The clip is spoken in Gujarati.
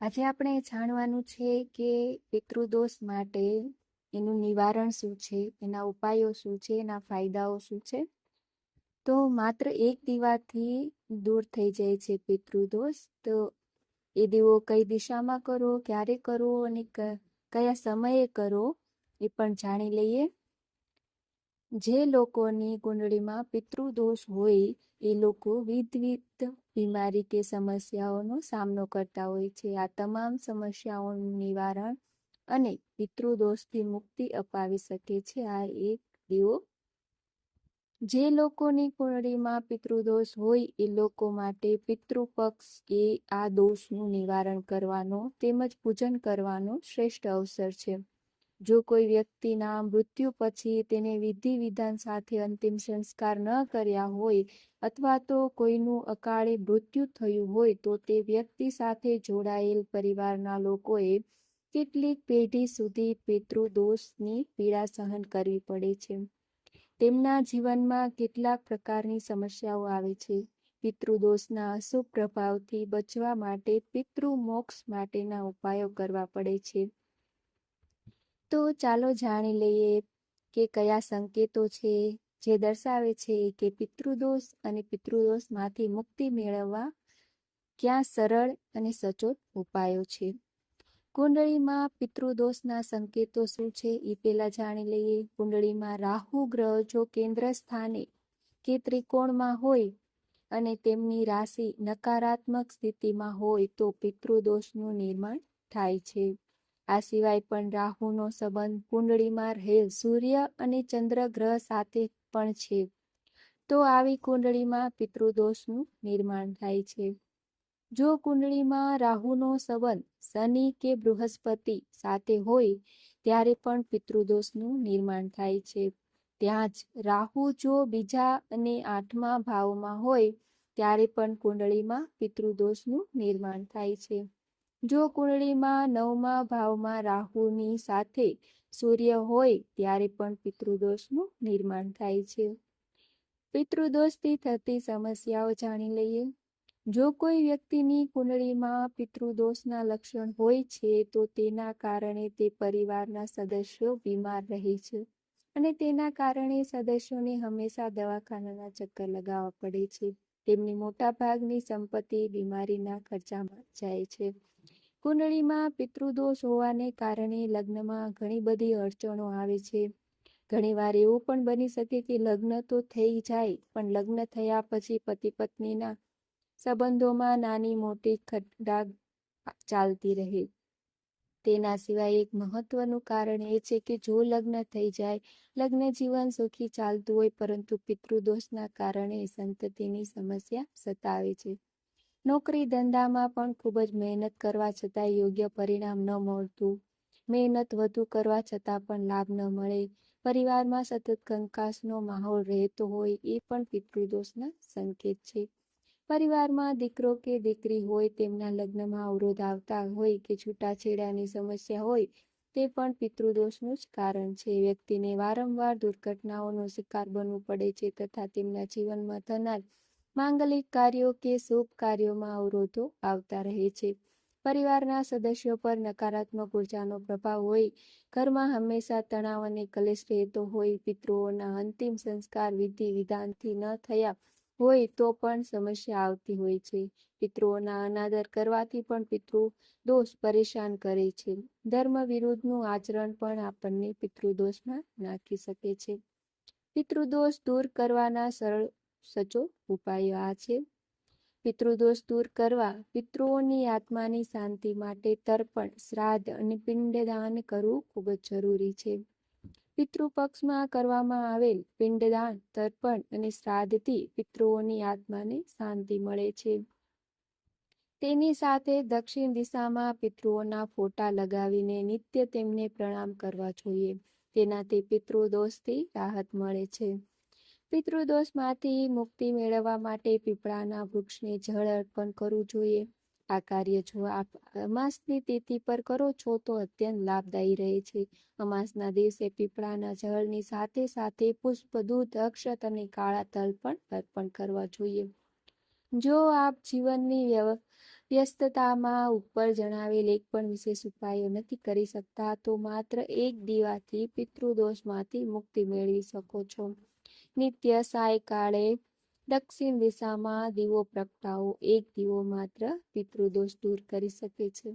આજે આપણે જાણવાનું છે કે પિતૃદોષ માટે એનું નિવારણ શું છે, એના ઉપાયો શું છે, એના ફાયદાઓ શું છે? તો માત્ર એક દીવાથી દૂર થઈ જાય છે પિતૃદોષ. તો એ દીવો કઈ દિશામાં કરો, ક્યારે કરો અને કયા સમયે કરો એ પણ જાણી લઈએ. જે લોકોની કુંડળીમાં પિતૃદોષ હોય એ લોકો વિવિધ બીમારી કે સમસ્યાઓનો સામનો કરતા હોય છે. આ તમામ સમસ્યાઓનું નિવારણ અને પિતૃદોષથી મુક્તિ અપાવી શકે છે. આ એક દીવો. જે લોકોની કુંડળીમાં પિતૃદોષ હોય એ લોકો માટે પિતૃપક્ષ એ આ દોષનું નિવારણ કરવાનો તેમજ પૂજન કરવાનો શ્રેષ્ઠ અવસર છે. જો કોઈ વ્યક્તિના મૃત્યુ પછી તેને વિધિ વિધાન સાથે અંતિમ સંસ્કાર ન કર્યા હોય અથવા તો કોઈનું અકાળે મૃત્યુ થયું હોય તો તે વ્યક્તિ સાથે જોડાયેલ પરિવારના લોકોએ કેટલીક પેઢી સુધી પિતૃદોષની પીડા સહન કરવી પડે છે. તેમના જીવનમાં કેટલાક પ્રકારની સમસ્યાઓ આવે છે. પિતૃદોષના અશુભ પ્રભાવથી બચવા માટે પિતૃ મોક્ષ માટેના ઉપાયો કરવા પડે છે. તો ચાલો જાણી લઈએ કે કયા સંકેતો છે જે દર્શાવે છે કે પિતૃદોષ અને પિતૃદોષમાંથી મુક્તિ મેળવવા ક્યાં સરળ અને સચોટ ઉપાયો છે. કુંડળીમાં પિતૃદોષના સંકેતો શું છે એ પહેલા જાણી લઈએ. કુંડળીમાં રાહુ ગ્રહ જો કેન્દ્ર સ્થાને કે ત્રિકોણમાં હોય અને તેમની રાશિ નકારાત્મક સ્થિતિમાં હોય તો પિતૃદોષનું નિર્માણ થાય છે. આ સિવાય પણ રાહુનો સંબંધ કુંડળીમાં રહેલ સૂર્ય અને ચંદ્ર ગ્રહ સાથે પણ છે. તો આવી કુંડળીમાં પિતૃદોષનું નિર્માણ થાય છે. જો કુંડળીમાં રાહુનો સંબંધ શનિ કે બૃહસ્પતિ સાથે હોય, ત્યારે પણ પિતૃદોષનું નિર્માણ થાય છે. ત્યાં જ રાહુ જો બીજા અને આઠમા ભાવમાં હોય, ત્યારે પણ કુંડળીમાં પિતૃદોષનું નિર્માણ થાય છે. જો કુંડળીમાં નવમા ભાવમાં રાહુની સાથે સૂર્ય હોય, ત્યારે પણ પિતૃદોષનું નિર્માણ થાય છે. પિતૃદોષથી થતી સમસ્યાઓ જાણી લઈએ. જો કોઈ વ્યક્તિની કુંડળીમાં પિતૃદોષના લક્ષણ હોય છે, તો તેના કારણે તે પરિવારના સદસ્યો બીમાર રહે છે અને તેના કારણે સદસ્યોને હંમેશા દવાખાનાના ચક્કર લગાવવા પડે છે. તેમની મોટા ભાગની સંપત્તિ બીમારીના ખર્ચામાં જાય છે. કુંડળીમાં પિતૃદોષ હોવાને કારણે લગ્નમાં ઘણી બધી અડચણો આવે છે. ઘણીવાર એવું પણ બની શકે કે લગ્ન તો થઈ જાય, પણ લગ્ન થયા પછી પતિ પત્નીના સંબંધોમાં નાની મોટી ખટડાગ ચાલતી રહે. તેના સિવાય એક મહત્વનું કારણ એ છે કે જો લગ્ન થઈ જાય, લગ્ન જીવન સુખી ચાલતું હોય, પરંતુ પિતૃદોષના કારણે સંતતિની સમસ્યા સતાવે છે. નોકરી ધંધામાં પણ ખૂબ જ મહેનત કરવા છતાં યોગ્ય પરિણામ ન મળતું. મહેનત વધુ કરવા છતાં પણ લાભ ન મળે. પરિવારમાં સતત કંકાસનો માહોલ રહેતો હોય એ પણ પિતૃદોષના સંકેત છે. પરિવારમાં દીકરો કે દીકરી હોય, તેમના લગ્નમાં અવરોધ આવતા હોય કે છૂટાછેડાની સમસ્યા હોય, તે પણ પિતૃદોષનું જ કારણ છે. વ્યક્તિને વારંવાર દુર્ઘટનાઓનો શિકાર બનવું પડે છે તથા તેમના જીવનમાં થનાર માંગલિક કાર્યો કે શુભ કાર્યોમાં અવરોધો આવતા રહે છે. પરિવારના સદસ્યો પર નકારાત્મક ઉર્જાનો પ્રભાવ હોય, ઘરમાં હંમેશા તણાવ અને કલેશ રહેતો હોય, પિતૃઓના અંતિમ સંસ્કાર વિધિ વિધાનથી ન થયા હોય તો પણ સમસ્યા આવતી હોય છે. પિતૃઓના અનાદર કરવાથી પણ પિતૃ દોષ પરેશાન કરે છે. ધર્મ વિરુદ્ધનું આચરણ પણ આપણને પિતૃદોષમાં નાખી શકે છે. પિતૃદોષ દૂર કરવાના સરળ સચો ઉપાયો આ છે. પિતૃદોષ દૂર કરવા, પિતૃઓની આત્માની શાંતિ માટે તર્પણ, શ્રાદ્ધ અને પિંડદાન કરવું ખૂબ જ જરૂરી છે. પિતૃપક્ષમાં કરવામાં આવેલ પિંડદાન, તર્પણ અને શ્રાદ્ધથી પિતૃઓની આત્માને શાંતિ મળે છે. તેની સાથે દક્ષિણ દિશામાં પિતૃઓના ફોટા લગાવીને નિત્ય તેમને પ્રણામ કરવા જોઈએ. તેનાથી પિતૃદોષથી રાહત મળે છે. પિતૃદોષમાંથી મુક્તિ મેળવવા માટે પીપળાના વૃક્ષને જળ અર્પણ કરવું જોઈએ. આ કાર્ય જો આપ અમાસની તિથિ પર કરો છો તો અત્યંત લાભદાયી રહે છે. અમાસના દિવસે પીપળાના જળની સાથે સાથે પુષ્પ, દૂધ, અક્ષત અને કાળા તલ પણ અર્પણ કરવા જોઈએ. જો આપ જીવનની વ્યસ્તતામાં ઉપર જણાવેલ એક પણ વિશેષ ઉપાયો નથી કરી શકતા તો માત્ર એક દીવાથી પિતૃદોષમાંથી મુક્તિ મેળવી શકો છો. નિત્ય સાયકાળે દક્ષિણ દિશામાં દીવો પ્રગટાવો. એક દીવો માત્ર પિતૃદોષ દૂર કરી શકે છે.